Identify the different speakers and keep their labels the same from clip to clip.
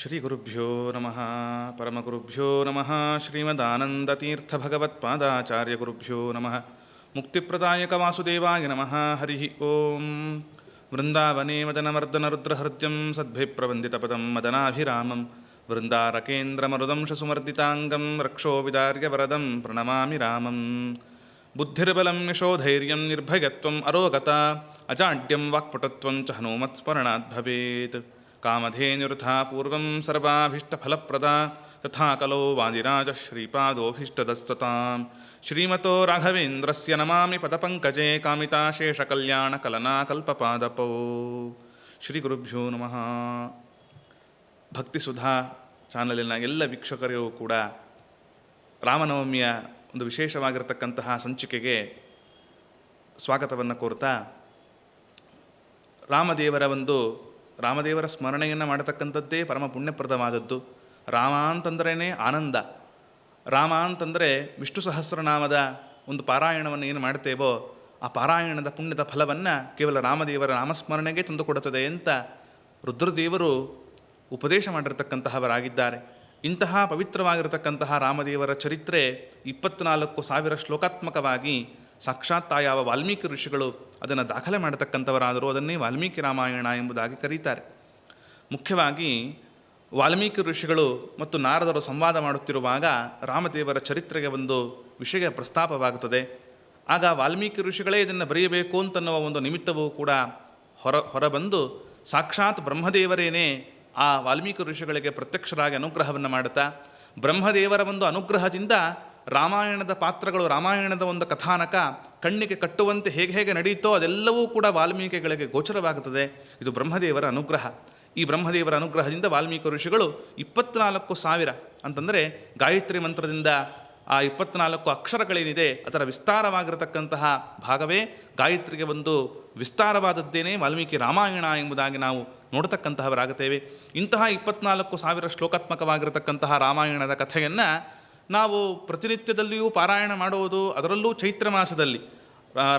Speaker 1: श्रीगुरुभ्यो नमः, परमगुरुभ्यो नमः, श्रीमदानन्दतीर्थभगवत्पादाचार्यगुरुभ्यो नमः मुक्तिप्रदायकवासुदेवाय नमः, हरिः ॐ वृन्दावने मदनमर्दनरुद्रहृद्यं सद्भिः प्रवन्दितपदं मदनाभिरामं वृन्दारकेन्द्रमरुदं शसुमर्दिताङ्गं रक्षोविदार्यवरदं प्रणमामि रामम्। बुद्धिर्बलं यशोधैर्यं निर्भयत्वम् अरोगता, अजाड्यं वाक्पटुत्वं च हनूमत्स्मरणाद् भवेत्। ಕಾಮಧೇನುರ್ಥ ಪೂರ್ವಂ ಸರ್ವಾಭೀಷ್ಟಫಲಪ್ರದ ತಥಾ ಕಲೋ ವಾದಿರಾಜ ಶ್ರೀಪಾದೋಭೀಷ್ಟದಸ್ಸತಾಂ ಶ್ರೀಮತೋ ರಾಘವೇಂದ್ರಸ್ಯ ನಮಾಮಿ ಪದಪಂಕಜೆ ಕಾಮಿತಾಶೇಷಕಲ್ಯಾಣಕಲನಾ ಕಲ್ಪಪಾದಪೌ ಶ್ರೀ ಗುರುಭ್ಯೋ ನಮಃ ಭಕ್ತಿಸುಧಾ ಚಾನಲಿನ ಎಲ್ಲ ವೀಕ್ಷಕರಿಗೂ ಕೂಡ ರಾಮನವಮಿಯ ಒಂದು ವಿಶೇಷವಾಗಿರತಕ್ಕಂತಹ ಸಂಚಿಕೆಗೆ ಸ್ವಾಗತವನ್ನು ಕೋರ್ತಾ ರಾಮದೇವರ ಒಂದು ರಾಮದೇವರ ಸ್ಮರಣೆಯನ್ನು ಮಾಡತಕ್ಕಂಥದ್ದೇ ಪರಮ ಪುಣ್ಯಪ್ರದವಾದದ್ದು. ರಾಮ ಅಂತಂದ್ರೇ ಆನಂದ. ರಾಮ ಅಂತಂದರೆ ವಿಷ್ಣು ಸಹಸ್ರನಾಮದ ಒಂದು ಪಾರಾಯಣವನ್ನು ಏನು ಮಾಡ್ತೇವೋ ಆ ಪಾರಾಯಣದ ಪುಣ್ಯದ ಫಲವನ್ನು ಕೇವಲ ರಾಮದೇವರ ನಾಮಸ್ಮರಣೆಗೆ ತಂದುಕೊಡುತ್ತದೆ ಅಂತ ರುದ್ರದೇವರು ಉಪದೇಶ ಮಾಡಿರತಕ್ಕಂತಹವರಾಗಿದ್ದಾರೆ. ಇಂತಹ ಪವಿತ್ರವಾಗಿರತಕ್ಕಂತಹ ರಾಮದೇವರ ಚರಿತ್ರೆ ಇಪ್ಪತ್ನಾಲ್ಕು ಸಾವಿರ ಶ್ಲೋಕಾತ್ಮಕವಾಗಿ ಸಾಕ್ಷಾತ್ ಯಾವ ವಾಲ್ಮೀಕಿ ಋಷಿಗಳು ಅದನ್ನು ದಾಖಲೆ ಮಾಡತಕ್ಕಂಥವರಾದರೂ ಅದನ್ನೇ ವಾಲ್ಮೀಕಿ ರಾಮಾಯಣ ಎಂಬುದಾಗಿ ಕರೀತಾರೆ. ಮುಖ್ಯವಾಗಿ ವಾಲ್ಮೀಕಿ ಋಷಿಗಳು ಮತ್ತು ನಾರದರು ಸಂವಾದ ಮಾಡುತ್ತಿರುವಾಗ ರಾಮದೇವರ ಚರಿತ್ರೆಗೆ ಒಂದು ವಿಷಯ ಪ್ರಸ್ತಾಪವಾಗುತ್ತದೆ. ಆಗ ವಾಲ್ಮೀಕಿ ಋಷಿಗಳೇ ಇದನ್ನು ಬರೆಯಬೇಕು ಅಂತನ್ನುವ ಒಂದು ನಿಮಿತ್ತವೂ ಕೂಡ ಹೊರ, ಹೊರಬಂದು ಸಾಕ್ಷಾತ್ ಬ್ರಹ್ಮದೇವರೇನೇ ಆ ವಾಲ್ಮೀಕಿ ಋಷಿಗಳಿಗೆ ಪ್ರತ್ಯಕ್ಷರಾಗಿ ಅನುಗ್ರಹವನ್ನು ಮಾಡುತ್ತಾ, ಬ್ರಹ್ಮದೇವರ ಒಂದು ಅನುಗ್ರಹದಿಂದ ರಾಮಾಯಣದ ಪಾತ್ರಗಳು, ರಾಮಾಯಣದ ಒಂದು ಕಥಾನಕ ಕಣ್ಣಿಗೆ ಕಟ್ಟುವಂತೆ ಹೇಗೆ ಹೇಗೆ ನಡೆಯುತ್ತೋ ಅದೆಲ್ಲವೂ ಕೂಡ ವಾಲ್ಮೀಕಿಗಳಿಗೆ ಗೋಚರವಾಗುತ್ತದೆ. ಇದು ಬ್ರಹ್ಮದೇವರ ಅನುಗ್ರಹ. ಈ ಬ್ರಹ್ಮದೇವರ ಅನುಗ್ರಹದಿಂದ ವಾಲ್ಮೀಕಿ ಋಷಿಗಳು ಇಪ್ಪತ್ನಾಲ್ಕು ಸಾವಿರ ಅಂತಂದರೆ ಗಾಯತ್ರಿ ಮಂತ್ರದಿಂದ ಆ ಇಪ್ಪತ್ನಾಲ್ಕು ಅಕ್ಷರಗಳೇನಿದೆ ಅದರ ವಿಸ್ತಾರವಾಗಿರತಕ್ಕಂತಹ ಭಾಗವೇ ಗಾಯತ್ರಿಗೆ ಒಂದು ವಿಸ್ತಾರವಾದದ್ದೇನೇ ವಾಲ್ಮೀಕಿ ರಾಮಾಯಣ ಎಂಬುದಾಗಿ ನಾವು ನೋಡತಕ್ಕಂತಹವರಾಗುತ್ತೇವೆ. ಇಂತಹ ಇಪ್ಪತ್ನಾಲ್ಕು ಸಾವಿರ ಶ್ಲೋಕಾತ್ಮಕವಾಗಿರತಕ್ಕಂತಹ ರಾಮಾಯಣದ ಕಥೆಯನ್ನು ನಾವು ಪ್ರತಿನಿತ್ಯದಲ್ಲಿಯೂ ಪಾರಾಯಣ ಮಾಡುವುದು ಅದರಲ್ಲೂ ಚೈತ್ರ ಮಾಸದಲ್ಲಿ.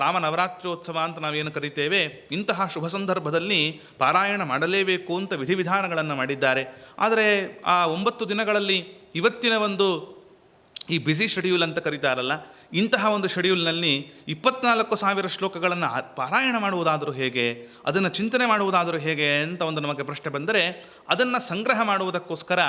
Speaker 1: ರಾಮ ನವರಾತ್ರಿಯೋತ್ಸವ ಅಂತ ನಾವೇನು ಕರಿತೇವೆ, ಇಂತಹ ಶುಭ ಸಂದರ್ಭದಲ್ಲಿ ಪಾರಾಯಣ ಮಾಡಲೇಬೇಕು ಅಂತ ವಿಧಿವಿಧಾನಗಳನ್ನು ಮಾಡಿದ್ದಾರೆ. ಆದರೆ ಆ ಒಂಬತ್ತು ದಿನಗಳಲ್ಲಿ ಇವತ್ತಿನ ಒಂದು ಈ ಬ್ಯುಸಿ ಶೆಡ್ಯೂಲ್ ಅಂತ ಕರೀತಾರಲ್ಲ, ಇಂತಹ ಒಂದು ಶೆಡ್ಯೂಲ್ನಲ್ಲಿ ಇಪ್ಪತ್ನಾಲ್ಕು ಸಾವಿರ ಶ್ಲೋಕಗಳನ್ನು ಪಾರಾಯಣ ಮಾಡುವುದಾದರೂ ಹೇಗೆ, ಅದನ್ನು ಚಿಂತನೆ ಮಾಡುವುದಾದರೂ ಹೇಗೆ ಅಂತ ಒಂದು ನಮಗೆ ಪ್ರಶ್ನೆ ಬಂದರೆ, ಅದನ್ನು ಸಂಗ್ರಹ ಮಾಡುವುದಕ್ಕೋಸ್ಕರ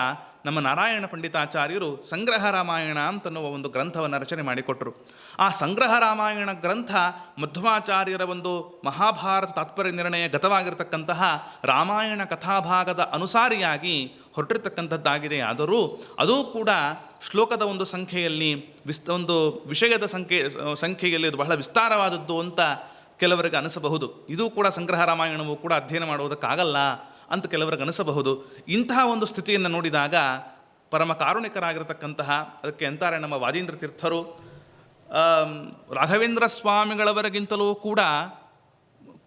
Speaker 1: ನಮ್ಮ ನಾರಾಯಣ ಪಂಡಿತಾಚಾರ್ಯರು ಸಂಗ್ರಹ ರಾಮಾಯಣ ಅಂತನ್ನುವ ಒಂದು ಗ್ರಂಥವನ್ನು ರಚನೆ ಮಾಡಿಕೊಟ್ಟರು ಆ ಸಂಗ್ರಹ ರಾಮಾಯಣ ಗ್ರಂಥ ಮಧ್ವಾಚಾರ್ಯರ ಒಂದು ಮಹಾಭಾರತ ತಾತ್ಪರ್ಯ ನಿರ್ಣಯ ಗತವಾಗಿರತಕ್ಕಂತಹ ರಾಮಾಯಣ ಕಥಾಭಾಗದ ಅನುಸಾರಿಯಾಗಿ ಹೊರಟಿರ್ತಕ್ಕಂಥದ್ದಾಗಿದೆ. ಆದರೂ ಅದೂ ಕೂಡ ಶ್ಲೋಕದ ಒಂದು ಸಂಖ್ಯೆಯಲ್ಲಿ ವಿಸ್, ಒಂದು ವಿಷಯದ ಸಂಖ್ಯೆ, ಸಂಖ್ಯೆಯಲ್ಲಿ ಅದು ಬಹಳ ವಿಸ್ತಾರವಾದದ್ದು ಅಂತ ಕೆಲವರಿಗೆ ಅನಿಸಬಹುದು. ಇದು ಕೂಡ ಸಂಗ್ರಹ ರಾಮಾಯಣವು ಕೂಡ ಅಧ್ಯಯನ ಮಾಡುವುದಕ್ಕಾಗಲ್ಲ. ಅಂತ ಕೆಲವರಿಗೆ ಅನಿಸಬಹುದು. ಇಂತಹ ಒಂದು ಸ್ಥಿತಿಯನ್ನು ನೋಡಿದಾಗ ಪರಮ ಕಾರುಣಿಕರಾಗಿರತಕ್ಕಂತಹ ಅದಕ್ಕೆ ಅಂತಾರೆ ನಮ್ಮ ವಾಜೇಂದ್ರ ತೀರ್ಥರು. ರಾಘವೇಂದ್ರ ಸ್ವಾಮಿಗಳವರಿಗಿಂತಲೂ ಕೂಡ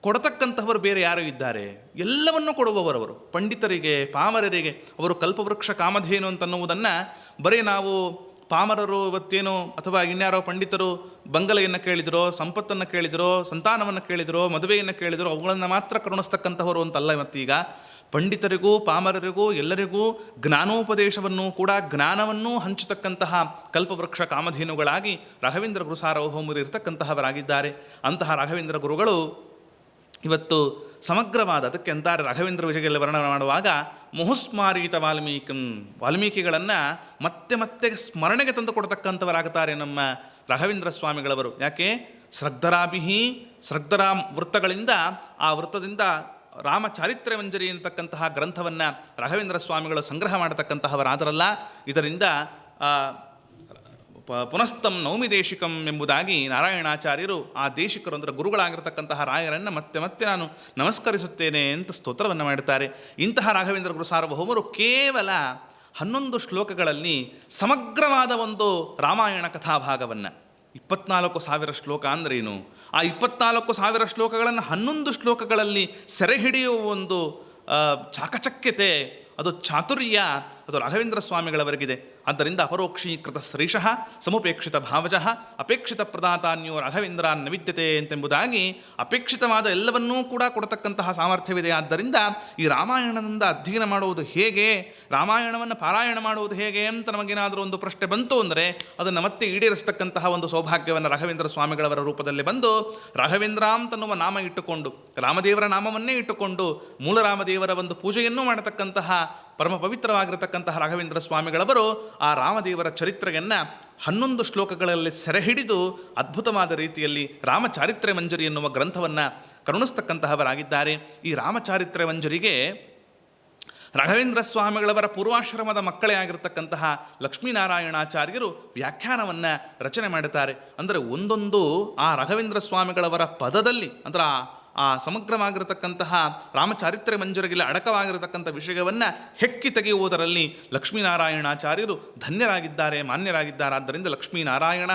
Speaker 1: ಕೊಡತಕ್ಕಂತಹವರು ಬೇರೆ ಯಾರು ಇದ್ದಾರೆ? ಎಲ್ಲವನ್ನೂ ಕೊಡುವವರವರು ಪಂಡಿತರಿಗೆ, ಪಾಮರರಿಗೆ, ಅವರು ಕಲ್ಪವೃಕ್ಷ ಕಾಮಧೇನು ಅಂತನ್ನುವುದನ್ನು ಬರೀ ನಾವು ಪಾಮರರು ಇವತ್ತೇನು ಅಥವಾ ಇನ್ಯಾರೋ ಪಂಡಿತರು ಬಂಗಲೆಯನ್ನು ಕೇಳಿದರೋ, ಸಂಪತ್ತನ್ನು ಕೇಳಿದರೋ, ಸಂತಾನವನ್ನು ಕೇಳಿದರೋ, ಮದುವೆಯನ್ನು ಕೇಳಿದರೋ, ಅವುಗಳನ್ನು ಮಾತ್ರ ಕರುಣಿಸ್ತಕ್ಕಂಥವರು ಅಂತಲ್ಲ ಇವತ್ತೀಗ. ಪಂಡಿತರಿಗೂ, ಪಾಮರರಿಗೂ, ಎಲ್ಲರಿಗೂ ಜ್ಞಾನೋಪದೇಶವನ್ನು ಕೂಡ ಜ್ಞಾನವನ್ನೂ ಹಂಚತಕ್ಕಂತಹ ಕಲ್ಪವೃಕ್ಷ ಕಾಮಧೇನುಗಳಾಗಿ ರಾಘವೇಂದ್ರ ಗುರು ಸಾರ್ವಭೌಮರು ಇರತಕ್ಕಂತಹವರಾಗಿದ್ದಾರೆ. ಅಂತಹ ರಾಘವೇಂದ್ರ ಗುರುಗಳು ಇವತ್ತು ಸಮಗ್ರವಾದ, ಅದಕ್ಕೆ ಅಂತಾರೆ ರಾಘವೇಂದ್ರ ವಿಜಯಲ್ಲಿ ವರ್ಣನೆ ಮಾಡುವಾಗ ಮುಹುಸ್ಮಾರೀತ ವಾಲ್ಮೀಕಿ, ವಾಲ್ಮೀಕಿಗಳನ್ನು ಮತ್ತೆ ಮತ್ತೆ ಸ್ಮರಣೆಗೆ ತಂದು ಕೊಡ್ತಕ್ಕಂಥವರಾಗುತ್ತಾರೆ ನಮ್ಮ ರಾಘವೇಂದ್ರ ಸ್ವಾಮಿಗಳವರು. ಯಾಕೆ? ಶ್ರದ್ಧರಾಭಿಹಿ ಶ್ರದ್ಧರಾಮ್ ವೃತ್ತಗಳಿಂದ ಆ ವೃತ್ತದಿಂದ ರಾಮ ಎನ್ನತಕ್ಕಂತಹ ಗ್ರಂಥವನ್ನು ರಾಘವೇಂದ್ರ ಸ್ವಾಮಿಗಳು ಸಂಗ್ರಹ ಮಾಡತಕ್ಕಂತಹವರಾದರಲ್ಲ ಇದರಿಂದ ಪುನಸ್ತಂ ನೌಮಿ ದೇಶಿಕಂ ಎಂಬುದಾಗಿ ನಾರಾಯಣಾಚಾರ್ಯರು ಆ ದೇಶಿಕರು ಅಂದರೆ ಗುರುಗಳಾಗಿರ್ತಕ್ಕಂತಹ ರಾಯರನ್ನು ಮತ್ತೆ ಮತ್ತೆ ನಾನು ನಮಸ್ಕರಿಸುತ್ತೇನೆ ಅಂತ ಸ್ತೋತ್ರವನ್ನು ಮಾಡುತ್ತಾರೆ. ಇಂತಹ ರಾಘವೇಂದ್ರ ಗುರು ಸಾರ್ವಭೌಮರು ಕೇವಲ ಹನ್ನೊಂದು ಶ್ಲೋಕಗಳಲ್ಲಿ ಸಮಗ್ರವಾದ ಒಂದು ರಾಮಾಯಣ ಕಥಾಭಾಗವನ್ನು. ಇಪ್ಪತ್ನಾಲ್ಕು ಸಾವಿರ ಶ್ಲೋಕ ಅಂದ್ರೇನು? ಆ ಇಪ್ಪತ್ನಾಲ್ಕು ಸಾವಿರ ಶ್ಲೋಕಗಳನ್ನು ಹನ್ನೊಂದು ಶ್ಲೋಕಗಳಲ್ಲಿ ಸೆರೆ ಹಿಡಿಯುವ ಒಂದು ಚಾಕಚಕ್ಯತೆ ಅದು ಚಾತುರ್ಯ ಅದು ರಾಘವೇಂದ್ರ ಸ್ವಾಮಿಗಳವರೆಗಿದೆ. ಆದ್ದರಿಂದ ಅಪರೋಕ್ಷೀಕೃತ ಶ್ರೀಶಃ ಸಮುಪೇಕ್ಷಿತ ಭಾವಜಃ, ಅಪೇಕ್ಷಿತ ಪ್ರದಾತಾನ್ಯೋ ರಾಘವೇಂದ್ರ ನವಿದ್ಯತೆ ಅಂತೆಂಬುದಾಗಿ ಅಪೇಕ್ಷಿತವಾದ ಎಲ್ಲವನ್ನೂ ಕೂಡ ಕೊಡತಕ್ಕಂತಹ ಸಾಮರ್ಥ್ಯವಿದೆ. ಆದ್ದರಿಂದ ಈ ರಾಮಾಯಣದಿಂದ ಅಧ್ಯಯನ ಮಾಡುವುದು ಹೇಗೆ, ರಾಮಾಯಣವನ್ನು ಪಾರಾಯಣ ಮಾಡುವುದು ಹೇಗೆ ಅಂತ ನಮಗೇನಾದರೂ ಒಂದು ಪ್ರಶ್ನೆ ಬಂತು ಅಂದರೆ ಅದನ್ನು ಮತ್ತೆ ಈಡೇರಿಸತಕ್ಕಂತಹ ಒಂದು ಸೌಭಾಗ್ಯವನ್ನು ರಾಘವೇಂದ್ರ ಸ್ವಾಮಿಗಳವರ ರೂಪದಲ್ಲಿ ಬಂದು ರಾಘವೇಂದ್ರ ಅಂತನ್ನುವ ನಾಮ ಇಟ್ಟುಕೊಂಡು, ರಾಮದೇವರ ನಾಮವನ್ನೇ ಇಟ್ಟುಕೊಂಡು ಮೂಲ ರಾಮದೇವರ ಒಂದು ಪೂಜೆಯನ್ನು ಮಾಡತಕ್ಕಂತಹ ಪರಮ ಪವಿತ್ರವಾಗಿರತಕ್ಕಂತಹ ರಾಘವೇಂದ್ರ ಸ್ವಾಮಿಗಳವರು ಆ ರಾಮದೇವರ ಚರಿತ್ರೆಯನ್ನು ಹನ್ನೊಂದು ಶ್ಲೋಕಗಳಲ್ಲಿ ಸೆರೆ ಹಿಡಿದು ಅದ್ಭುತವಾದ ರೀತಿಯಲ್ಲಿ ರಾಮಚಾರಿತ್ರೆ ಮಂಜರಿ ಎನ್ನುವ ಗ್ರಂಥವನ್ನು ಕರುಣಿಸ್ತಕ್ಕಂತಹವರಾಗಿದ್ದಾರೆ. ಈ ರಾಮಚಾರಿತ್ರೆ ಮಂಜರಿಗೆ ರಾಘವೇಂದ್ರ ಸ್ವಾಮಿಗಳವರ ಪೂರ್ವಾಶ್ರಮದ ಮಕ್ಕಳೇ ಆಗಿರತಕ್ಕಂತಹ ಲಕ್ಷ್ಮೀನಾರಾಯಣಾಚಾರ್ಯರು ವ್ಯಾಖ್ಯಾನವನ್ನು ರಚನೆ ಮಾಡುತ್ತಾರೆ. ಅಂದರೆ ಒಂದೊಂದು ಆ ರಾಘವೇಂದ್ರ ಸ್ವಾಮಿಗಳವರ ಪದದಲ್ಲಿ, ಅಂದರೆ ಆ ಆ ಸಮಗ್ರವಾಗಿರತಕ್ಕಂತಹ ರಾಮಚಾರಿತ್ರ್ಯ ಮಂಜರಿಗೆಲ್ಲ ಅಡಕವಾಗಿರತಕ್ಕಂಥ ವಿಷಯವನ್ನು ಹೆಕ್ಕಿ ತೆಗೆಯುವುದರಲ್ಲಿ ಲಕ್ಷ್ಮೀನಾರಾಯಣಾಚಾರ್ಯರು ಧನ್ಯರಾಗಿದ್ದಾರೆ, ಮಾನ್ಯರಾಗಿದ್ದಾರೆ. ಆದ್ದರಿಂದ ಲಕ್ಷ್ಮೀನಾರಾಯಣ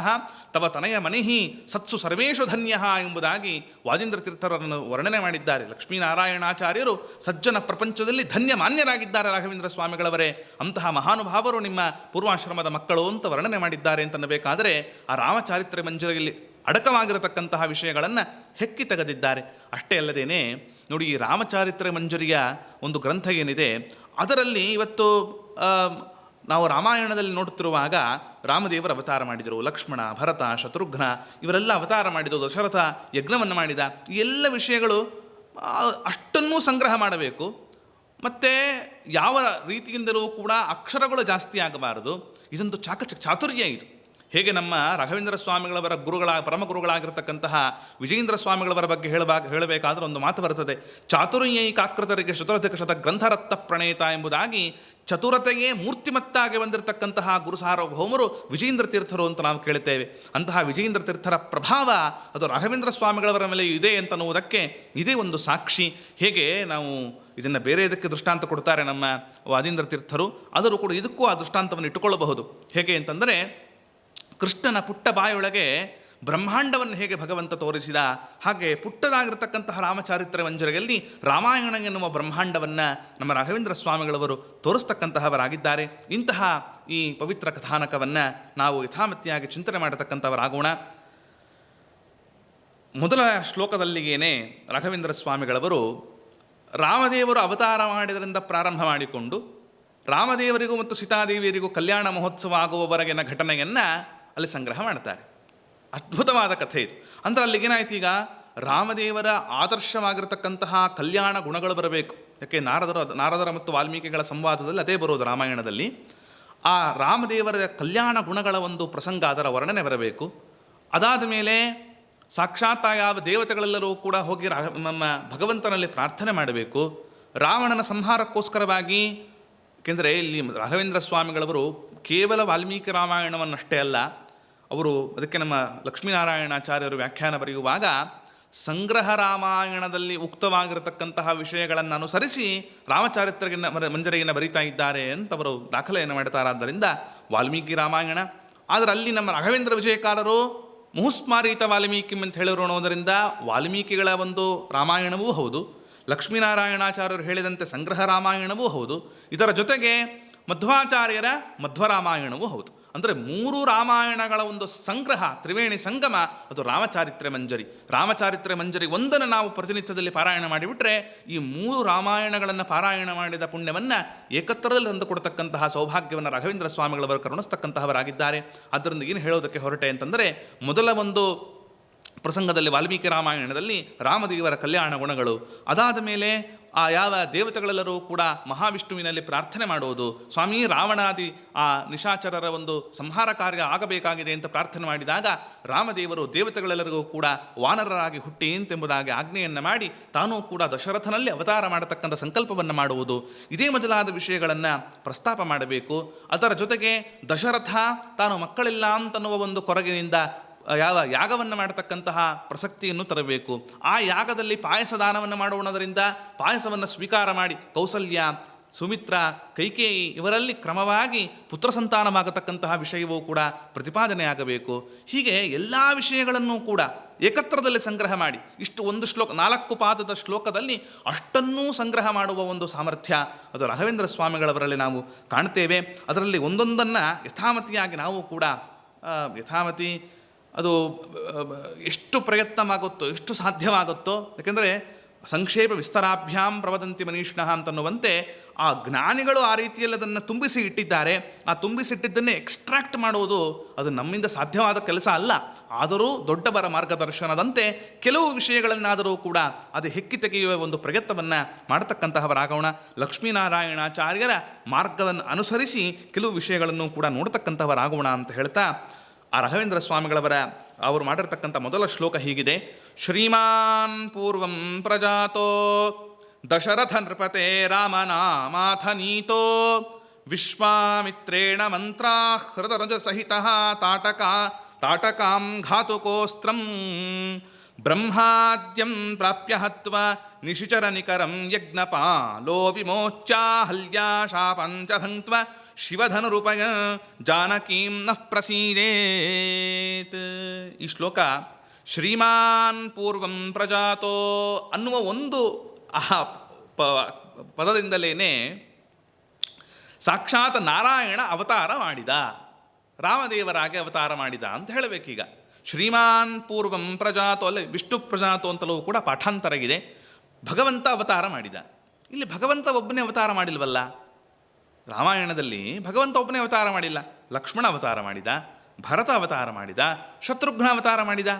Speaker 1: ತವ ತನಯ ಮನಿಹಿ ಸತ್ಸು ಸರ್ವೇಶು ಧನ್ಯ ಎಂಬುದಾಗಿ ವಾಜೇಂದ್ರ ತೀರ್ಥರನ್ನು ವರ್ಣನೆ ಮಾಡಿದ್ದಾರೆ. ಲಕ್ಷ್ಮೀನಾರಾಯಣಾಚಾರ್ಯರು ಸಜ್ಜನ ಪ್ರಪಂಚದಲ್ಲಿ ಧನ್ಯ ಮಾನ್ಯರಾಗಿದ್ದಾರೆ ರಾಘವೇಂದ್ರ ಸ್ವಾಮಿಗಳವರೇ. ಅಂತಹ ಮಹಾನುಭಾವರು ನಿಮ್ಮ ಪೂರ್ವಾಶ್ರಮದ ಮಕ್ಕಳು ಅಂತ ವರ್ಣನೆ ಮಾಡಿದ್ದಾರೆ ಅಂತನ್ನಬೇಕಾದರೆ ಆ ರಾಮಚಾರಿತ್ರ್ಯ ಮಂಜರಿಯಲ್ಲಿ ಅಡಕವಾಗಿರತಕ್ಕಂತಹ ವಿಷಯಗಳನ್ನು ಹೆಕ್ಕಿ ತೆಗೆದಿದ್ದಾರೆ. ಅಷ್ಟೇ ಅಲ್ಲದೇನೆ, ನೋಡಿ ಈ ರಾಮಚಾರಿತ್ರ್ಯ ಮಂಜರಿಯ ಒಂದು ಗ್ರಂಥ ಏನಿದೆ, ಅದರಲ್ಲಿ ಇವತ್ತು ನಾವು ರಾಮಾಯಣದಲ್ಲಿ ನೋಡುತ್ತಿರುವಾಗ ರಾಮದೇವರು ಅವತಾರ ಮಾಡಿದರು. ಲಕ್ಷ್ಮಣ, ಭರತ, ಶತ್ರುಘ್ನ, ಇವರೆಲ್ಲ ಅವತಾರ ಮಾಡಿದರು ದಶರಥ, ಯಜ್ಞವನ್ನು ಮಾಡಿದ, ಈ ಎಲ್ಲ ವಿಷಯಗಳು ಅಷ್ಟನ್ನೂ ಸಂಗ್ರಹ ಮಾಡಬೇಕು. ಮತ್ತು ಯಾವ ರೀತಿಯಿಂದಲೂ ಕೂಡ ಅಕ್ಷರಗಳು ಜಾಸ್ತಿ ಆಗಬಾರದು. ಇದೊಂದು ಚಾಕ ಚಾತುರ್ಯ ಇದು. ಹೇಗೆ ನಮ್ಮ ರಾಘವೇಂದ್ರ ಸ್ವಾಮಿಗಳವರ ಗುರುಗಳ, ಪರಮ ಗುರುಗಳಾಗಿರ್ತಕ್ಕಂತಹ ವಿಜಯೇಂದ್ರ ಸ್ವಾಮಿಗಳವರ ಬಗ್ಗೆ ಹೇಳಬಾಗ ಹೇಳಬೇಕಾದ್ರೆ ಒಂದು ಮಾತು ಬರ್ತದೆ. ಚಾತುರ್ಯೈಕಾಕೃತರಿಗೆ ಶತರಧಿಕ ಶತ ಗ್ರಂಥರತ್ನ ಪ್ರಣೇತ ಎಂಬುದಾಗಿ ಚತುರತೆಯೇ ಮೂರ್ತಿಮತ್ತಾಗಿ ಬಂದಿರತಕ್ಕಂತಹ ಗುರು ಸಾರ್ವಭೌಮರು ವಿಜಯೇಂದ್ರ ತೀರ್ಥರು ಅಂತ ನಾವು ಕೇಳುತ್ತೇವೆ. ಅಂತಹ ವಿಜಯೇಂದ್ರ ತೀರ್ಥರ ಪ್ರಭಾವ ಅದು ರಾಘವೇಂದ್ರ ಸ್ವಾಮಿಗಳವರ ಮೇಲೆ ಇದೆ ಅಂತನ್ನುವುದಕ್ಕೆ ಇದೇ ಒಂದು ಸಾಕ್ಷಿ. ಹೇಗೆ ನಾವು ಇದನ್ನು ಬೇರೆ ಇದಕ್ಕೆ ದೃಷ್ಟಾಂತ ಕೊಡ್ತಾರೆ ನಮ್ಮ ವಾದೀಂದ್ರ ತೀರ್ಥರು. ಆದರೂ ಕೂಡ ಇದಕ್ಕೂ ಆ ದೃಷ್ಟಾಂತವನ್ನು ಇಟ್ಟುಕೊಳ್ಳಬಹುದು. ಹೇಗೆ ಅಂತಂದರೆ ಕೃಷ್ಣನ ಪುಟ್ಟ ಬಾಯೊಳಗೆ ಬ್ರಹ್ಮಾಂಡವನ್ನು ಹೇಗೆ ಭಗವಂತ ತೋರಿಸಿದ, ಹಾಗೆ ಪುಟ್ಟದಾಗಿರ್ತಕ್ಕಂತಹ ರಾಮಚಾರಿತ್ರ್ಯ ಮಂಜರಿಯಲ್ಲಿ ರಾಮಾಯಣ ಎನ್ನುವ ಬ್ರಹ್ಮಾಂಡವನ್ನು ನಮ್ಮ ರಾಘವೇಂದ್ರ ಸ್ವಾಮಿಗಳವರು ತೋರಿಸ್ತಕ್ಕಂತಹವರಾಗಿದ್ದಾರೆ. ಇಂತಹ ಈ ಪವಿತ್ರ ಕಥಾನಕವನ್ನು ನಾವು ಯಥಾಮತಿಯಾಗಿ ಚಿಂತನೆ ಮಾಡತಕ್ಕಂಥವರಾಗೋಣ. ಮೊದಲ ಶ್ಲೋಕದಲ್ಲಿಗೇನೆ ರಾಘವೇಂದ್ರ ಸ್ವಾಮಿಗಳವರು ರಾಮದೇವರು ಅವತಾರ ಮಾಡಿದರಿಂದ ಪ್ರಾರಂಭ ಮಾಡಿಕೊಂಡು, ರಾಮದೇವರಿಗೂ ಮತ್ತು ಸೀತಾದೇವಿಯರಿಗೂ ಕಲ್ಯಾಣ ಮಹೋತ್ಸವ ಆಗುವವರೆಗಿನ ಘಟನೆಯನ್ನು ಅಲ್ಲಿ ಸಂಗ್ರಹ ಮಾಡ್ತಾರೆ. ಅದ್ಭುತವಾದ ಕಥೆ ಇದು. ಅಂದ್ರೆ ಅಲ್ಲಿಗೇನಾಯ್ತು ಈಗ? ರಾಮದೇವರ ಆದರ್ಶವಾಗಿರತಕ್ಕಂತಹ ಕಲ್ಯಾಣ ಗುಣಗಳು ಬರಬೇಕು. ಯಾಕೆ? ನಾರದರ ನಾರದರ ಮತ್ತು ವಾಲ್ಮೀಕಿಗಳ ಸಂವಾದದಲ್ಲಿ ಅದೇ ಬರೋದು ರಾಮಾಯಣದಲ್ಲಿ. ಆ ರಾಮದೇವರ ಕಲ್ಯಾಣ ಗುಣಗಳ ಒಂದು ಪ್ರಸಂಗ ಅದರ ವರ್ಣನೆ ಬರಬೇಕು. ಅದಾದ ಮೇಲೆ ಸಾಕ್ಷಾತ್ ಯಾವ ದೇವತೆಗಳೆಲ್ಲರೂ ಕೂಡ ಹೋಗಿ ನಮ್ಮ ಭಗವಂತನಲ್ಲಿ ಪ್ರಾರ್ಥನೆ ಮಾಡಬೇಕು. ರಾವಣನ ಸಂಹಾರಕ್ಕೋಸ್ಕರವಾಗಿ ಏಕೆಂದರೆ ಇಲ್ಲಿ ರಾಘವೇಂದ್ರ ಸ್ವಾಮಿಗಳವರು ಕೇವಲ ವಾಲ್ಮೀಕಿ ರಾಮಾಯಣವನ್ನಷ್ಟೇ ಅಲ್ಲ ಅವರು ಅದಕ್ಕೆ ನಮ್ಮ ಲಕ್ಷ್ಮೀನಾರಾಯಣಾಚಾರ್ಯರು ವ್ಯಾಖ್ಯಾನ ಬರೆಯುವಾಗ, ಸಂಗ್ರಹ ರಾಮಾಯಣದಲ್ಲಿ ಉಕ್ತವಾಗಿರತಕ್ಕಂತಹ ವಿಷಯಗಳನ್ನು ಅನುಸರಿಸಿ ರಾಮಚಾರಿತ್ರಗಿನ ಮಂಜರಿಯನ್ನು ಬರೀತಾ ಇದ್ದಾರೆ ಅಂತ ಅವರು ದಾಖಲೆಯನ್ನು ಮಾಡ್ತಾರಾದ್ದರಿಂದ ವಾಲ್ಮೀಕಿ ರಾಮಾಯಣ. ಆದರೆ ಅಲ್ಲಿ ನಮ್ಮ ರಾಘವೇಂದ್ರ ವಿಜಯಕಾರರು ಮುಹುಸ್ಮಾರೀತ ವಾಲ್ಮೀಕಿ ಅಂತ ಹೇಳಿರೋಣೋದರಿಂದ ವಾಲ್ಮೀಕಿಗಳ ಒಂದು ರಾಮಾಯಣವೂ ಹೌದು, ಲಕ್ಷ್ಮೀನಾರಾಯಣಾಚಾರ್ಯರು ಹೇಳಿದಂತೆ ಸಂಗ್ರಹ ರಾಮಾಯಣವೂ ಹೌದು, ಇದರ ಜೊತೆಗೆ ಮಧ್ವಾಚಾರ್ಯರ ಮಧ್ವರಾಮಾಯಣವೂ ಹೌದು. ಅಂದರೆ ಮೂರು ರಾಮಾಯಣಗಳ ಒಂದು ಸಂಗ್ರಹ, ತ್ರಿವೇಣಿ ಸಂಗಮ, ಅದು ರಾಮಚಾರಿತ್ರೆ ಮಂಜರಿ. ರಾಮಚಾರಿತ್ರೆ ಮಂಜರಿ ಒಂದನ್ನು ನಾವು ಪ್ರತಿನಿತ್ಯದಲ್ಲಿ ಪಾರಾಯಣ ಮಾಡಿಬಿಟ್ರೆ ಈ ಮೂರು ರಾಮಾಯಣಗಳನ್ನು ಪಾರಾಯಣ ಮಾಡಿದ ಪುಣ್ಯವನ್ನು ಏಕತ್ರದಲ್ಲಿ ತಂದು ಕೊಡ್ತಕ್ಕಂತಹ ಸೌಭಾಗ್ಯವನ್ನು ರಾಘವೇಂದ್ರ ಸ್ವಾಮಿಗಳವರು ಕರುಣಿಸ್ತಕ್ಕಂತಹವರಾಗಿದ್ದಾರೆ. ಅದರಿಂದ ಏನು ಹೇಳೋದಕ್ಕೆ ಹೊರಟೆ ಅಂತಂದರೆ, ಮೊದಲ ಒಂದು ಪ್ರಸಂಗದಲ್ಲಿ ವಾಲ್ಮೀಕಿ ರಾಮಾಯಣದಲ್ಲಿ ರಾಮದೇವರ ಕಲ್ಯಾಣ ಗುಣಗಳು. ಅದಾದ ಮೇಲೆ ಆ ಯಾವ ದೇವತೆಗಳೆಲ್ಲರೂ ಕೂಡ ಮಹಾವಿಷ್ಣುವಿನಲ್ಲಿ ಪ್ರಾರ್ಥನೆ ಮಾಡುವುದು. ಸ್ವಾಮಿ ರಾವಣಾದಿ ಆ ನಿಶಾಚರರ ಒಂದು ಸಂಹಾರ ಕಾರ್ಯ ಆಗಬೇಕಾಗಿದೆ ಅಂತ ಪ್ರಾರ್ಥನೆ ಮಾಡಿದಾಗ ರಾಮದೇವರು ದೇವತೆಗಳೆಲ್ಲರಿಗೂ ಕೂಡ ವಾನರರಾಗಿ ಹುಟ್ಟಿ ಎಂತೆಂಬುದಾಗಿ ಆಜ್ಞೆಯನ್ನು ಮಾಡಿ ತಾನೂ ಕೂಡ ದಶರಥನಲ್ಲಿ ಅವತಾರ ಮಾಡತಕ್ಕಂಥ ಸಂಕಲ್ಪವನ್ನು ಮಾಡುವುದು. ಇದೇ ಮೊದಲಾದ ವಿಷಯಗಳನ್ನು ಪ್ರಸ್ತಾಪ ಮಾಡಬೇಕು. ಅದರ ಜೊತೆಗೆ ದಶರಥ ತಾನು ಮಕ್ಕಳಿಲ್ಲ ಅಂತನ್ನುವ ಒಂದು ಕೊರಗಿನಿಂದ ಯಾವ ಯಾಗವನ್ನು ಮಾಡತಕ್ಕಂತಹ ಪ್ರಸಕ್ತಿಯನ್ನು ತರಬೇಕು. ಆ ಯಾಗದಲ್ಲಿ ಪಾಯಸ ದಾನವನ್ನು ಮಾಡೋಣದರಿಂದ ಪಾಯಸವನ್ನು ಸ್ವೀಕಾರ ಮಾಡಿ ಕೌಸಲ್ಯ, ಸುಮಿತ್ರ, ಕೈಕೇಯಿ ಇವರಲ್ಲಿ ಕ್ರಮವಾಗಿ ಪುತ್ರ ಸಂತಾನವಾಗತಕ್ಕಂತಹ ವಿಷಯವೂ ಕೂಡ ಪ್ರತಿಪಾದನೆಯಾಗಬೇಕು ಹೀಗೆ ಎಲ್ಲ ವಿಷಯಗಳನ್ನು ಕೂಡ ಏಕತ್ರದಲ್ಲಿ ಸಂಗ್ರಹ ಮಾಡಿ ಇಷ್ಟು ಒಂದು ಶ್ಲೋಕ ನಾಲ್ಕು ಪಾದದ ಶ್ಲೋಕದಲ್ಲಿ ಅಷ್ಟನ್ನೂ ಸಂಗ್ರಹ ಮಾಡುವ ಒಂದು ಸಾಮರ್ಥ್ಯ ಅದು ರಾಘವೇಂದ್ರ ಸ್ವಾಮಿಗಳವರಲ್ಲಿ ನಾವು ಕಾಣ್ತೇವೆ. ಅದರಲ್ಲಿ ಒಂದೊಂದನ್ನು ಯಥಾಮತಿಯಾಗಿ ನಾವು ಕೂಡ ಯಥಾಮತಿ ಅದು ಎಷ್ಟು ಪ್ರಯತ್ನವಾಗುತ್ತೋ, ಎಷ್ಟು ಸಾಧ್ಯವಾಗುತ್ತೋ, ಯಾಕೆಂದರೆ ಸಂಕ್ಷೇಪ ವಿಸ್ತರಾಭ್ಯಾಂ ಪ್ರವದಂತಿ ಮನೀಷಿಣ ಅಂತನ್ನುವಂತೆ ಆ ಜ್ಞಾನಿಗಳು ಆ ರೀತಿಯಲ್ಲಿ ಅದನ್ನು ತುಂಬಿಸಿ ಇಟ್ಟಿದ್ದಾರೆ. ಆ ತುಂಬಿಸಿಟ್ಟಿದ್ದನ್ನೇ ಎಕ್ಸ್ಟ್ರಾಕ್ಟ್ ಮಾಡುವುದು ಅದು ನಮ್ಮಿಂದ ಸಾಧ್ಯವಾದ ಕೆಲಸ ಅಲ್ಲ. ಆದರೂ ದೊಡ್ಡವರ ಮಾರ್ಗದರ್ಶನದಂತೆ ಕೆಲವು ವಿಷಯಗಳನ್ನಾದರೂ ಕೂಡ ಅದು ಹೆಕ್ಕಿ ತೆಗೆಯುವ ಒಂದು ಪ್ರಯತ್ನವನ್ನು ಮಾಡತಕ್ಕಂತಹವರಾಗೋಣ ಲಕ್ಷ್ಮೀನಾರಾಯಣಾಚಾರ್ಯರ ಮಾರ್ಗವನ್ನು ಅನುಸರಿಸಿ ಕೆಲವು ವಿಷಯಗಳನ್ನು ಕೂಡ ನೋಡ್ತಕ್ಕಂಥವರಾಗೋಣ ಅಂತ ಹೇಳ್ತಾ ಆ ರಾಘವೇಂದ್ರ ಸ್ವಾಮಿಗಳವರ ಅವರು ಮಾಡಿರ್ತಕ್ಕಂಥ ಮೊದಲ ಶ್ಲೋಕ ಹೀಗಿದೆ, ಶ್ರೀಮಾನ್ ಪೂರ್ವಂ ಪ್ರಜಾತೋ, ದಶರಥ ನೃಪತೆ ರಾಮನಾಮಾಥನೀತೋ ವಿಶ್ವಾಮಿತ್ರೇಣ ಮಂತ್ರಾಹೃತರಜ ಸಹಿತ ತಾಟಕ, ತಾಟಕಾಂ ಘಾತುಕೋಸ್ತ್ರಂ, ಬ್ರಹ್ಮಾದ್ಯಂ ಪ್ರಾಪ್ಯ ಹತ್ವ ನಿಶಿಚರ ನಿಕರಂ ಯಜ್ಞಪಾಲೋ ವಿಮೋಚ್ಚಾಹಲ್ಯಾ ಶಾಪಂಚ ಭಂಕ್ತ್ವ ಶಿವಧನುರೂಪಯ ಜಾನಕೀಂ ನಃ ಪ್ರಸೀದೇತ್. ಈ ಶ್ಲೋಕ ಶ್ರೀಮಾನ್ ಪೂರ್ವಂ ಪ್ರಜಾತೋ ಅನ್ನುವ ಒಂದು ಆ ಪದದಿಂದಲೇ ಸಾಕ್ಷಾತ್ ನಾರಾಯಣ ಅವತಾರ ಮಾಡಿದ, ರಾಮದೇವರಾಗಿ ಅವತಾರ ಮಾಡಿದ ಅಂತ ಹೇಳಬೇಕೀಗ. ಶ್ರೀಮಾನ್ ಪೂರ್ವಂ ಪ್ರಜಾತೋ ಅಲ್ಲಿ ವಿಷ್ಣು ಪ್ರಜಾತೋ ಅಂತಲೂ ಕೂಡ ಪಾಠಾಂತರ ಇದೆ ಭಗವಂತ ಅವತಾರ ಮಾಡಿದ. ಇಲ್ಲಿ ಭಗವಂತ ಒಬ್ಬನೇ ಅವತಾರ ಮಾಡಿಲ್ವಲ್ಲ? ರಾಮಾಯಣದಲ್ಲಿ ಭಗವಂತ ಒಬ್ಬನೇ ಅವತಾರ ಮಾಡಿಲ್ಲ, ಲಕ್ಷ್ಮಣ ಅವತಾರ ಮಾಡಿದ, ಭರತ ಅವತಾರ ಮಾಡಿದ, ಶತ್ರುಘ್ನ ಅವತಾರ ಮಾಡಿದ.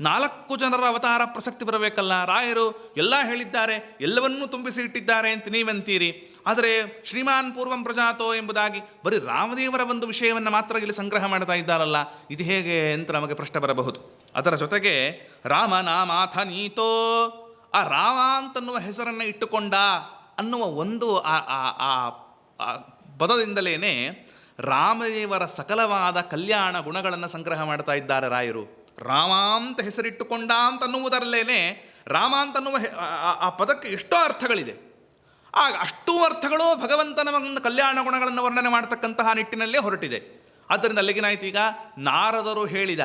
Speaker 1: ನಾಲ್ಕು ಜನರ ಅವತಾರ ಪ್ರಸಕ್ತಿ ಬರಬೇಕಲ್ಲ, ರಾಯರು ಎಲ್ಲ ಹೇಳಿದ್ದಾರೆ, ಎಲ್ಲವನ್ನೂ ತುಂಬಿಸಿ ಇಟ್ಟಿದ್ದಾರೆ ಅಂತ ನೀವಂತೀರಿ? ಆದರೆ ಶ್ರೀಮಾನ್ ಪೂರ್ವಂ ಪ್ರಜಾತೋ ಎಂಬುದಾಗಿ ಬರೀ ರಾಮದೇವರ ಒಂದು ವಿಷಯವನ್ನು ಮಾತ್ರ ಇಲ್ಲಿ ಸಂಗ್ರಹ ಮಾಡ್ತಾ ಇದ್ದಾರಲ್ಲ, ಇದು ಹೇಗೆ ಅಂತ ನಮಗೆ ಪ್ರಶ್ನೆ ಬರಬಹುದು. ಅದರ ಜೊತೆಗೆ, ರಾಮ ನಾಮಾಥ ನೀತೋ, ಆ ರಾಮ ಅಂತನ್ನುವ ಹೆಸರನ್ನು ಇಟ್ಟುಕೊಂಡ ಅನ್ನುವ ಒಂದು ಆ ಪದದಿಂದಲೇ ರಾಮದೇವರ ಸಕಲವಾದ ಕಲ್ಯಾಣ ಗುಣಗಳನ್ನು ಸಂಗ್ರಹ ಮಾಡ್ತಾ ಇದ್ದಾರೆ ರಾಯರು. ರಾಮ ಅಂತ ಹೆಸರಿಟ್ಟುಕೊಂಡ ಅನ್ನುವುದರಲ್ಲೇನೆ ರಾಮ ಅಂತನ್ನುವ ಆ ಪದಕ್ಕೆ ಎಷ್ಟೋ ಅರ್ಥಗಳಿದೆ. ಆ ಅಷ್ಟೂ ಅರ್ಥಗಳು ಭಗವಂತನ ಒಂದು ಕಲ್ಯಾಣ ಗುಣಗಳನ್ನು ವರ್ಣನೆ ಮಾಡತಕ್ಕಂತಹ ನಿಟ್ಟಿನಲ್ಲೇ ಹೊರಟಿದೆ. ಆದ್ದರಿಂದ ಅಲ್ಲಿಗೇನಾಯ್ತು ಈಗ ನಾರದರು ಹೇಳಿದ,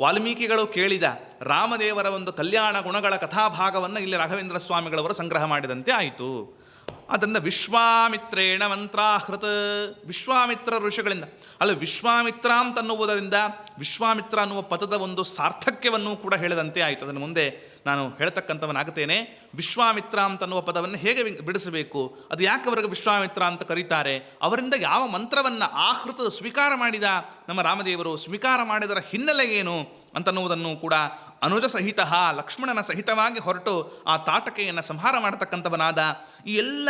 Speaker 1: ವಾಲ್ಮೀಕಿಗಳು ಕೇಳಿದ ರಾಮದೇವರ ಒಂದು ಕಲ್ಯಾಣ ಗುಣಗಳ ಕಥಾಭಾಗವನ್ನು ಇಲ್ಲಿ ರಾಘವೇಂದ್ರ ಸ್ವಾಮಿಗಳವರು ಸಂಗ್ರಹ ಮಾಡಿದಂತೆ ಆಯಿತು. ಅದರಿಂದ ವಿಶ್ವಾಮಿತ್ರೇಣ ಮಂತ್ರಾಹೃತ. ವಿಶ್ವಾಮಿತ್ರ ಋಷಿಗಳಿಂದ. ಅಲ್ಲ, ವಿಶ್ವಾಮಿತ್ರ ಅಂತನ್ನುವುದರಿಂದ ವಿಶ್ವಾಮಿತ್ರ ಅನ್ನುವ ಪದದ ಒಂದು ಸಾರ್ಥಕ್ಯವನ್ನು ಕೂಡ ಹೇಳಿದಂತೆ ಆಯಿತು. ಅದನ್ನು ಮುಂದೆ ನಾನು ಹೇಳ್ತಕ್ಕಂಥವನಾಗುತ್ತೇನೆ. ವಿಶ್ವಾಮಿತ್ರ ಅಂತನ್ನುವ ಪದವನ್ನು ಹೇಗೆ ಬಿಡಿಸಬೇಕು? ಅದು ಯಾಕೆ ಅವರಿಗೆ ವಿಶ್ವಾಮಿತ್ರ ಅಂತ ಕರೀತಾರೆ? ಅವರಿಂದ ಯಾವ ಮಂತ್ರವನ್ನು ಆಹೃತ ಸ್ವೀಕಾರ ಮಾಡಿದ ನಮ್ಮ ರಾಮದೇವರು, ಸ್ವೀಕಾರ ಮಾಡಿದರ ಹಿನ್ನೆಲೆ ಏನು ಅಂತನ್ನುವುದನ್ನು ಕೂಡ ಅನುಜ ಸಹಿತ ಲಕ್ಷ್ಮಣನ ಸಹಿತವಾಗಿ ಹೊರಟು ಆ ತಾಟಕೆಯನ್ನು ಸಂಹಾರ ಮಾಡತಕ್ಕಂಥವನಾದ ಈ ಎಲ್ಲ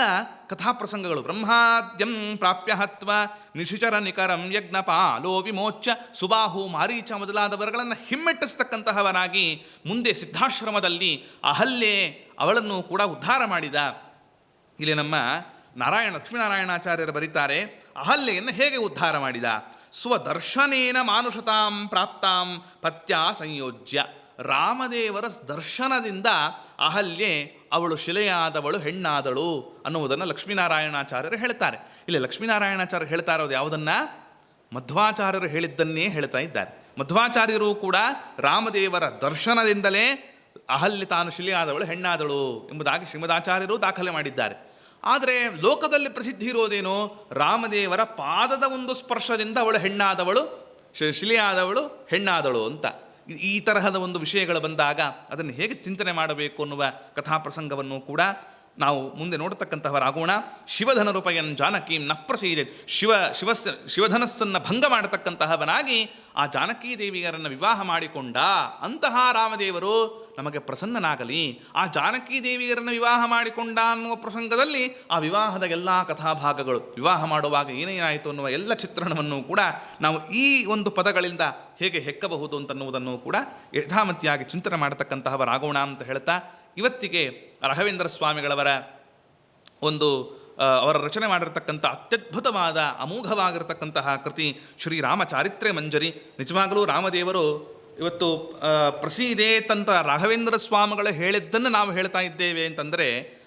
Speaker 1: ಕಥಾಪ್ರಸಂಗಗಳು. ಬ್ರಹ್ಮಾದ್ಯಂ ಪ್ರಾಪ್ಯ ಹತ್ವ ನಿಶಿಚರ ನಿಕರಂ ಯಜ್ಞಪಾಲೋ ವಿಮೋಚ ಸುಬಾಹು ಮಾರೀಚ ಮೊದಲಾದವರುಗಳನ್ನು ಹಿಮ್ಮೆಟ್ಟಿಸ್ತಕ್ಕಂತಹವನಾಗಿ ಮುಂದೆ ಸಿದ್ಧಾಶ್ರಮದಲ್ಲಿ ಅಹಲ್ಯೆ ಅವಳನ್ನು ಕೂಡ ಉದ್ಧಾರ ಮಾಡಿದ. ಇಲ್ಲಿ ನಮ್ಮ ನಾರಾಯಣ, ಲಕ್ಷ್ಮೀನಾರಾಯಣಾಚಾರ್ಯರು ಬರೀತಾರೆ, ಅಹಲ್ಯೆಯನ್ನು ಹೇಗೆ ಉದ್ಧಾರ ಮಾಡಿದ? ಸ್ವದರ್ಶನೇನ ಮಾನುಷತಾಂ ಪ್ರಾಪ್ತಾಂ ಪತ್ಯ ಸಂಯೋಜ್ಯ. ರಾಮದೇವರ ದರ್ಶನದಿಂದ ಅಹಲ್ಯೆ ಅವಳು ಶಿಲೆಯಾದವಳು ಹೆಣ್ಣಾದಳು ಅನ್ನುವುದನ್ನು ಲಕ್ಷ್ಮೀನಾರಾಯಣಾಚಾರ್ಯರು ಹೇಳ್ತಾರೆ. ಇಲ್ಲಿ ಲಕ್ಷ್ಮೀನಾರಾಯಣಾಚಾರ್ಯರು ಹೇಳ್ತಾ ಇರೋದು ಯಾವುದನ್ನು? ಮಧ್ವಾಚಾರ್ಯರು ಹೇಳಿದ್ದನ್ನೇ ಹೇಳ್ತಾ ಇದ್ದಾರೆ. ಮಧ್ವಾಚಾರ್ಯರು ಕೂಡ ರಾಮದೇವರ ದರ್ಶನದಿಂದಲೇ ಅಹಲ್ಯ ತಾನು ಶಿಲೆಯಾದವಳು ಹೆಣ್ಣಾದಳು ಎಂಬುದಾಗಿ ಶ್ರೀಮದಾಚಾರ್ಯರು ದಾಖಲೆ ಮಾಡಿದ್ದಾರೆ. ಆದರೆ ಲೋಕದಲ್ಲಿ ಪ್ರಸಿದ್ಧಿ ಇರೋದೇನು ರಾಮದೇವರ ಪಾದದ ಒಂದು ಸ್ಪರ್ಶದಿಂದ ಅವಳು ಹೆಣ್ಣಾದವಳು ಶಿಲೆಯಾದವಳು ಹೆಣ್ಣಾದಳು ಅಂತ. ಈ ತರಹದ ಒಂದು ವಿಷಯಗಳು ಬಂದಾಗ ಅದನ್ನು ಹೇಗೆ ಚಿಂತನೆ ಮಾಡಬೇಕು ಅನ್ನುವ ಕಥಾಪ್ರಸಂಗವನ್ನು ಕೂಡ ನಾವು ಮುಂದೆ ನೋಡತಕ್ಕಂತಹವರಾಗೋಣ ಶಿವಧನ ರೂಪಯನ್ ಜಾನಕೀಂ ನ ಪ್ರಸೀದೆ ಶಿವ, ಶಿವಸ್, ಶಿವಧನಸ್ಸನ್ನು ಭಂಗ ಮಾಡತಕ್ಕಂತಹವನಾಗಿ ಆ ಜಾನಕೀ ದೇವಿಯರನ್ನು ವಿವಾಹ ಮಾಡಿಕೊಂಡ ಅಂತಹ ರಾಮದೇವರು ನಮಗೆ ಪ್ರಸನ್ನನಾಗಲಿ. ಆ ಜಾನಕಿ ದೇವಿಯರನ್ನು ವಿವಾಹ ಮಾಡಿಕೊಂಡ ಅನ್ನುವ ಪ್ರಸಂಗದಲ್ಲಿ ಆ ವಿವಾಹದ ಎಲ್ಲ ಕಥಾಭಾಗಗಳು. ವಿವಾಹ ಮಾಡುವಾಗ ಏನೇನಾಯಿತು ಅನ್ನುವ ಎಲ್ಲ ಚಿತ್ರಣವನ್ನು ಕೂಡ ನಾವು ಈ ಒಂದು ಪದಗಳಿಂದ ಹೇಗೆ ಹೆಕ್ಕಬಹುದು ಅಂತನ್ನುವುದನ್ನು ಕೂಡ ಯಥಾಮತಿಯಾಗಿ ಚಿಂತನೆ ಮಾಡತಕ್ಕಂತಹವರಾಗೋಣ ಅಂತ ಹೇಳ್ತಾ ಇವತ್ತಿಗೆ ರಾಘವೇಂದ್ರ ಸ್ವಾಮಿಗಳವರ ಒಂದು ಅವರ ರಚನೆ ಮಾಡಿರತಕ್ಕಂಥ ಅತ್ಯದ್ಭುತವಾದ, ಅಮೋಘವಾಗಿರತಕ್ಕಂತಹ ಕೃತಿ ಶ್ರೀರಾಮಚಾರಿತ್ರೆ ಮಂಜರಿ. ನಿಜವಾಗಲೂ ರಾಮದೇವರು ಇವತ್ತು ಪ್ರಸೀದೇ ತಂತ ರಾಘವೇಂದ್ರ ಸ್ವಾಮಿಗಳು ಹೇಳಿದ್ದನ್ನು ನಾವು ಹೇಳ್ತಾ ಇದ್ದೇವೆ ಅಂತಂದರೆ,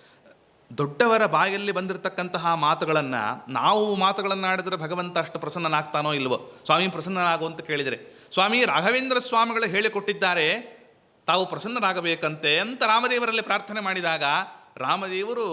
Speaker 1: ದೊಡ್ಡವರ ಬಾಯಲ್ಲಿ ಬಂದಿರತಕ್ಕಂತಹ ಮಾತುಗಳನ್ನು, ನಾವು ಮಾತುಗಳನ್ನು ಆಡಿದರೆ ಭಗವಂತ ಅಷ್ಟು ಪ್ರಸನ್ನನಾಗ್ತಾನೋ ಇಲ್ವೋ? ಸ್ವಾಮಿ ಪ್ರಸನ್ನನಾಗು ಅಂತ ಕೇಳಿದರೆ. ಸ್ವಾಮಿ ರಾಘವೇಂದ್ರ ಸ್ವಾಮಿಗಳು ಹೇಳಿಕೊಟ್ಟಿದ್ದಾರೆ ತಾವು ಪ್ರಸನ್ನರಾಗಬೇಕಂತೆ ಅಂತ ರಾಮದೇವರಲ್ಲಿ ಪ್ರಾರ್ಥನೆ ಮಾಡಿದಾಗ ರಾಮದೇವರು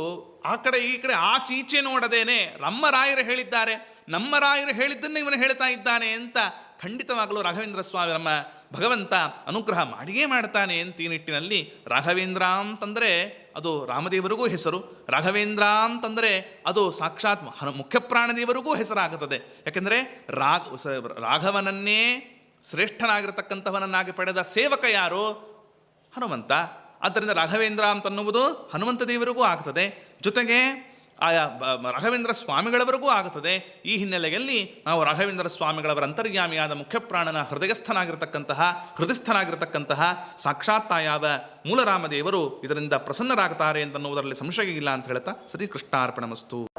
Speaker 1: ಆ ಕಡೆ ಈ ಕಡೆ ಆಚೆ ಈಚೆ ನೋಡದೇನೆ ನಮ್ಮ ರಾಯರು ಹೇಳಿದ್ದಾರೆ, ನಮ್ಮ ರಾಯರು ಹೇಳಿದ್ದನ್ನು ಇವನು ಹೇಳ್ತಾ ಇದ್ದಾನೆ ಅಂತ ಖಂಡಿತವಾಗಲೂ ರಾಘವೇಂದ್ರ ಸ್ವಾಮಿ ನಮ್ಮ ಭಗವಂತ ಅನುಗ್ರಹ ಮಾಡಿಯೇ ಮಾಡ್ತಾನೆ ಅಂತ ಈ ನಿಟ್ಟಿನಲ್ಲಿ ರಾಘವೇಂದ್ರ ಅಂತಂದರೆ ಅದು ರಾಮದೇವರಿಗೂ ಹೆಸರು, ರಾಘವೇಂದ್ರ ಅಂತಂದರೆ ಅದು ಸಾಕ್ಷಾತ್ ಮುಖ್ಯಪ್ರಾಣದೇವರಿಗೂ ಮುಖ್ಯ ಪ್ರಾಣದೇವರಿಗೂ ಹೆಸರಾಗುತ್ತದೆ. ಯಾಕೆಂದರೆ ರಾಘ ರಾಘವನನ್ನೇ ಶ್ರೇಷ್ಠನಾಗಿರತಕ್ಕಂಥವನನ್ನಾಗಿ ಪಡೆದ ಸೇವಕ ಯಾರು? ಹನುಮಂತ. ಆದ್ದರಿಂದ ರಾಘವೇಂದ್ರ ಅಂತನ್ನುವುದು ಹನುಮಂತ ದೇವರಿಗೂ ಆಗ್ತದೆ. ಜೊತೆಗೆ ಆಯಾ ರಾಘವೇಂದ್ರ ಸ್ವಾಮಿಗಳವರೆಗೂ ಆಗುತ್ತದೆ ಈ ಹಿನ್ನೆಲೆಯಲ್ಲಿ ನಾವು ರಾಘವೇಂದ್ರ ಸ್ವಾಮಿಗಳವರ ಅಂತರ್ಯಾಮಿಯಾದ ಮುಖ್ಯಪ್ರಾಣನ ಹೃದಯಸ್ಥನಾಗಿರ್ತಕ್ಕಂತಹ ಹೃದಯಸ್ಥನಾಗಿರ್ತಕ್ಕಂತಹ ಸಾಕ್ಷಾತ್ತಾಯಾದ ಮೂಲರಾಮದೇವರು ಇದರಿಂದ ಪ್ರಸನ್ನರಾಗ್ತಾರೆ ಅಂತನ್ನುವುದರಲ್ಲಿ ಸಂಶಯ ಇಲ್ಲ ಅಂತ ಹೇಳ್ತಾ ಶ್ರೀಕೃಷ್ಣಾರ್ಪಣಮಸ್ತು.